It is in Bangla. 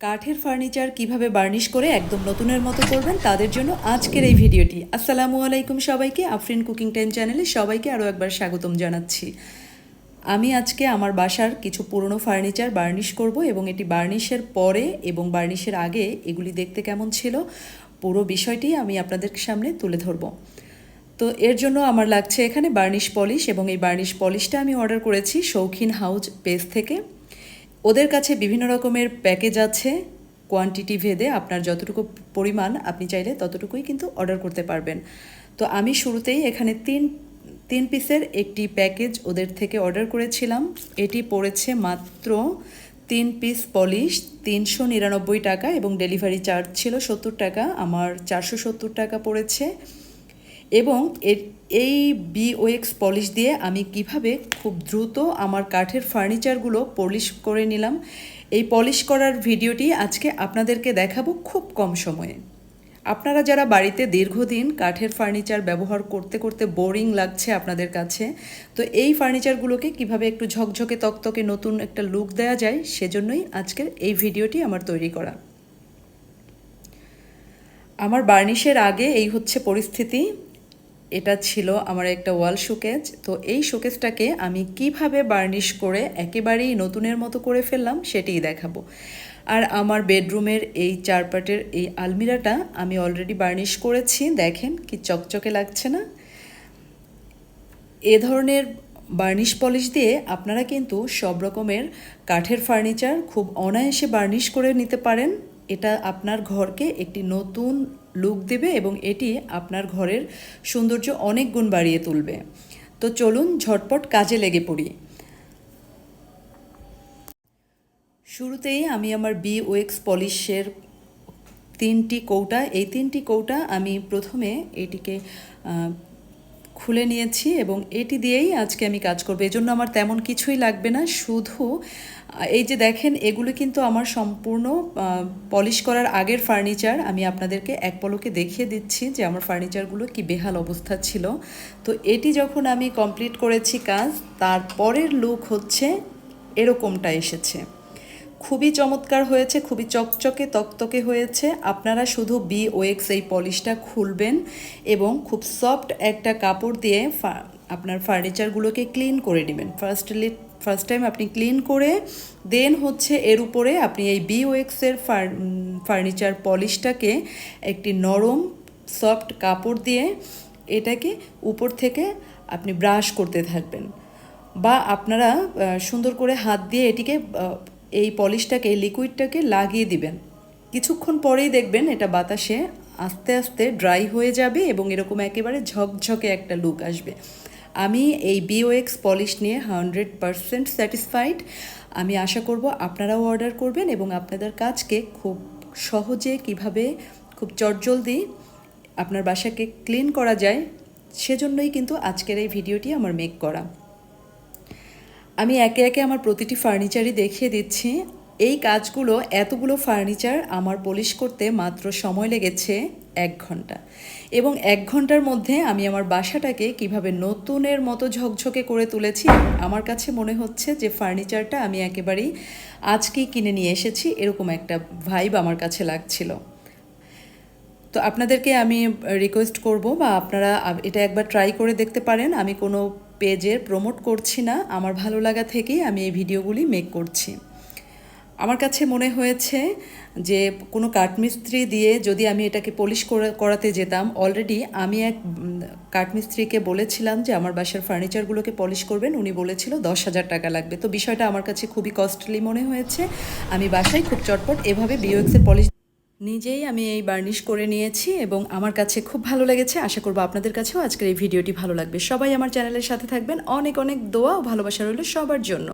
কাঠের ফার্নিচার কীভাবে বার্নিশ করে একদম নতুনের মতো করবেন তাদের জন্য আজকের এই ভিডিওটি। আসসালামু আলাইকুম সবাইকে, আফরিন কুকিং টাইম চ্যানেলে সবাইকে আরও একবার স্বাগতম জানাচ্ছি। আমি আজকে আমার বাসার কিছু পুরনো ফার্নিচার বার্নিশ করব এবং এটি বার্নিশের পরে এবং বার্নিশের আগে এগুলি দেখতে কেমন ছিল পুরো বিষয়টি আমি আপনাদের সামনে তুলে ধরব। তো এর জন্য আমার লাগছে এখানে বার্নিশ পলিশ এবং এই বার্নিশ পলিশটা আমি অর্ডার করেছি শৌখিন হাউজ পেজ থেকে। ওদের কাছে বিভিন্ন রকমের প্যাকেজ আছে কোয়ান্টিটি ভেদে আপনার যতটুকু পরিমাণ আপনি চাইলে ততটুকুই কিন্তু অর্ডার করতে পারবেন। তো আমি শুরুতেই এখানে তিন তিন পিসের একটি প্যাকেজ ওদের থেকে অর্ডার করেছিলাম। এটি পড়েছে মাত্র তিন পিস পলিশ তিনশো নিরানব্বই টাকা এবং ডেলিভারি চার্জ ছিল সত্তর টাকা। আমার চারশো সত্তর টাকা পড়েছে। এবং এর- এই বিওএক্স পলিশ দিয়ে আমি কীভাবে খুব দ্রুত আমার কাঠের ফার্নিচারগুলো পলিশ করে নিলাম, এই পলিশ করার ভিডিওটি আজকে আপনাদেরকে দেখাবো খুব কম সময়ে। আপনারা যারা বাড়িতে দীর্ঘদিন কাঠের ফার্নিচার ব্যবহার করতে করতে বোরিং লাগছে আপনাদের কাছে, তো এই ফার্নিচারগুলোকে কীভাবে একটু ঝকঝকে তকতকে নতুন একটা লুক দেওয়া যায় সেজন্যই আজকের এই ভিডিওটি আমার তৈরি করা। আমার বার্নিশের আগে এই হচ্ছে পরিস্থিতি। এটা ছিল আমার একটা ওয়াল শোকেজ। তো এই শোকেজটাকে আমি কীভাবে বার্নিশ করে একেবারেই নতুনের মতো করে ফেললাম সেটিই দেখাবো। আর আমার বেডরুমের এই চারপাটের এই আলমিরাটা আমি অলরেডি বার্নিশ করেছি। দেখেন কি চকচকে লাগছে না? এ ধরনের বার্নিশ পলিশ দিয়ে আপনারা কিন্তু সব রকমের কাঠের ফার্নিচার খুব অনায়াসে বার্নিশ করে নিতে পারেন। এটা আপনার ঘরকে একটি নতুন লুক দেবে এবং এটি আপনার ঘরের সৌন্দর্য অনেক গুণ বাড়িয়ে তুলবে। তো চলুন ঝটপট কাজে লেগে পড়ি। শুরুতেই আমি আমার বি ওয়েক্স পলিশের তিনটি কৌটা, এই তিনটি কৌটা আমি প্রথমে এটিকে খুলে নিয়েছি এবং এটি দিয়েই আজকে আমি কাজ করব। এজন্য আমার তেমন কিছুই লাগবে না, শুধু এই যে দেখেন, এগুলো কিন্তু আমার সম্পূর্ণ পলিশ করার আগের ফার্নিচার। আমি আপনাদেরকে এক পলকে দেখিয়ে দিচ্ছি যে আমার ফার্নিচারগুলো কি বেহাল অবস্থা ছিল। তো এটি যখন আমি কমপ্লিট করেছি কাজ তারপরের লুক হচ্ছে এরকমটা এসেছে। খুবই চমৎকার হয়েছে, খুবই চকচকে, তকতকে হয়েছে। আপনারা শুধু বি ওয়েক্স এই পলিশটা খুলবেন এবং খুব সফট একটা কাপড় দিয়ে আপনার ফার্নিচারগুলোকে ক্লিন করে নেবেন। ফার্স্টলি ফার্স্ট টাইম আপনি ক্লিন করে দেন হচ্ছে এর উপরে আপনি এই বি ওয়েক্সের ফার্নিচার পলিশটাকে একটি নরম সফট কাপড় দিয়ে এটাকে উপর থেকে আপনি ব্রাশ করতে থাকবেন। বা আপনারা সুন্দর করে হাত দিয়ে এটিকে এই পলিশটাকে লিকুইডটাকে লাগিয়ে দিবেন। কিছুক্ষণ পরেই দেখবেন এটা বাতাসে আস্তে আস্তে ড্রাই হয়ে যাবে এবং এরকম একেবারে ঝকঝকে একটা লুক আসবে। আমি এই বিওএক্স পলিশ নিয়ে হান্ড্রেড পারসেন্ট স্যাটিসফাইড। আমি আশা করব আপনারাও অর্ডার করবেন এবং আপনাদের কাজকে খুব সহজে কীভাবে খুব চটজলদি আপনার বাসাকে ক্লিন করা যায়, সেজন্যই কিন্তু আজকের এই ভিডিওটি আমার মেক করা। আমি একে একে আমার প্রতিটি ফার্নিচারই দেখিয়ে দিচ্ছি। এই কাজগুলো, এতগুলো ফার্নিচার আমার পলিশ করতে মাত্র সময় লেগেছে এক ঘণ্টা। এবং এক ঘণ্টার মধ্যে আমি আমার বাসাটাকে কীভাবে নতুনের মতো ঝকঝকে করে তুলেছি, আমার কাছে মনে হচ্ছে যে ফার্নিচারটা আমি একেবারেই আজকেই কিনে নিয়ে এসেছি, এরকম একটা ভাইব আমার কাছে লাগছিল। তো আপনাদেরকে আমি রিকোয়েস্ট করব বা আপনারা এটা একবার ট্রাই করে দেখতে পারেন। আমি কোনো পেজের প্রমোট করছি না। আমার ভালো লাগা থেকেই আমি এই ভিডিওগুলি মেক করছি। আমার কাছে মনে হয়েছে যে কোনো কাঠমিস্ত্রি দিয়ে যদি আমি এটাকে পলিশ করাতে যেতাম অলরেডি আমি এক কাঠমিস্ত্রিকে বলেছিলাম যে আমার বাসার ফার্নিচারগুলোকে পলিশ করবেন। উনি বলেছিল দশ হাজার টাকা লাগবে। তো বিষয়টা আমার কাছে খুবই কস্টলি মনে হয়েছে। আমি বাসায় খুব চটপট এভাবে বিওএক্সের পলিশ নিজেই আমি এই বার্নিশ করে নিয়েছি এবং আমার কাছে খুব ভালো লেগেছে। আশা করব আপনাদের কাছেও আজকের এই ভিডিওটি ভালো লাগবে। সবাই আমার চ্যানেলের সাথে থাকবেন। অনেক অনেক দোয়া ও ভালোবাসা রইল সবার জন্য।